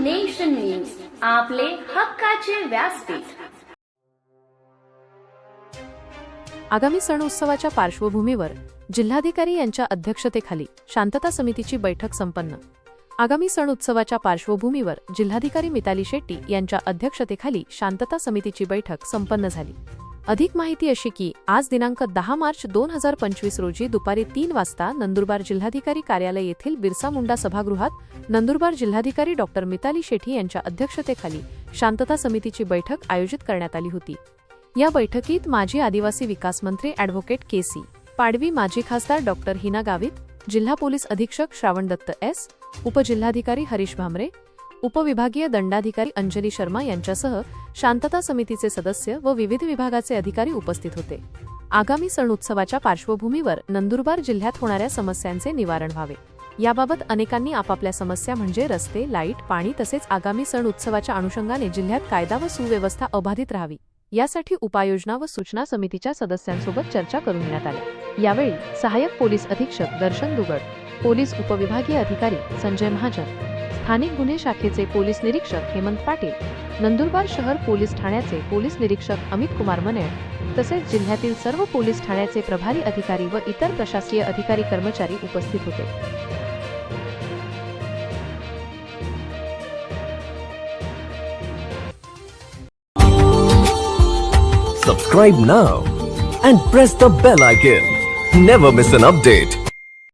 Nation news आपले हक्काचे व्यासपीठ. आगामी सण उत्सवाच्या पार्श्वभूमीवर जिल्हाधिकारी यांच्या अध्यक्षतेखाली शांतता समितीची बैठक संपन्न. आगामी सण उत्सवाच्या पार्श्वभूमीवर जिल्हाधिकारी मिताली शेट्टी यांच्या अध्यक्षतेखाली शांतता समितीची बैठक संपन्न झाली. अधिक माहिती अशी की आज दिनांक दहा मार्च दोन हजार पंचवीस रोजी दुपारी तीन वाजता नंदुरबार जिल्हाधिकारी कार्यालय येथील बिरसा मुंडा सभागृहात नंदुरबार जिल्हाधिकारी डॉक्टर मिताली शेठी यांच्या अध्यक्षतेखाली शांतता समितीची बैठक आयोजित करण्यात आली होती. या बैठकीत माजी आदिवासी विकास मंत्री अॅडव्होकेट के सी पाडवी माजी खासदार डॉक्टर हिना गावित जिल्हा पोलीस अधीक्षक श्रावण दत्त एस उपजिल्हाधिकारी हरीश भामरे उपविभागीय दंडाधिकारी अंजली शर्मा यांच्यासह शांतता समितीचे सदस्य व विविध विभागाचे अधिकारी उपस्थित होते. आगामी सण उत्सवाच्या पार्श्वभूमीवर नंदुरबार जिल्ह्यात होणाऱ्या समस्यांचे निवारण व्हावे. याबाबत अनेकांनी आपापल्या समस्या म्हणजे रस्ते लाइट पाणी तसेच आगामी सण उत्सवाच्या अनुषंगाने जिल्ह्यात कायदा व सुव्यवस्था अबाधित राहावी. यासाठी उपाययोजना व सूचना समितीच्या सदस्यांसोबत चर्चा करून घेण्यात आली यावेळी सहाय्यक पोलीस अधीक्षक दर्शन दुगड पोलीस उपविभागीय अधिकारी संजय महाजन स्थानिक गुन्हे शाखेचे पोलीस निरीक्षक हेमंत पाटील नंदुरबार शहर पोलीस ठाण्याचे पोलीस निरीक्षक अमित कुमार मनेळ तसेच जिल्ह्यातील सर्व पोलीस ठाण्याचे प्रभारी अधिकारी व इतर प्रशासकीय अधिकारी कर्मचारी उपस्थित होते Subscribe now and press the bell icon. Never miss an update.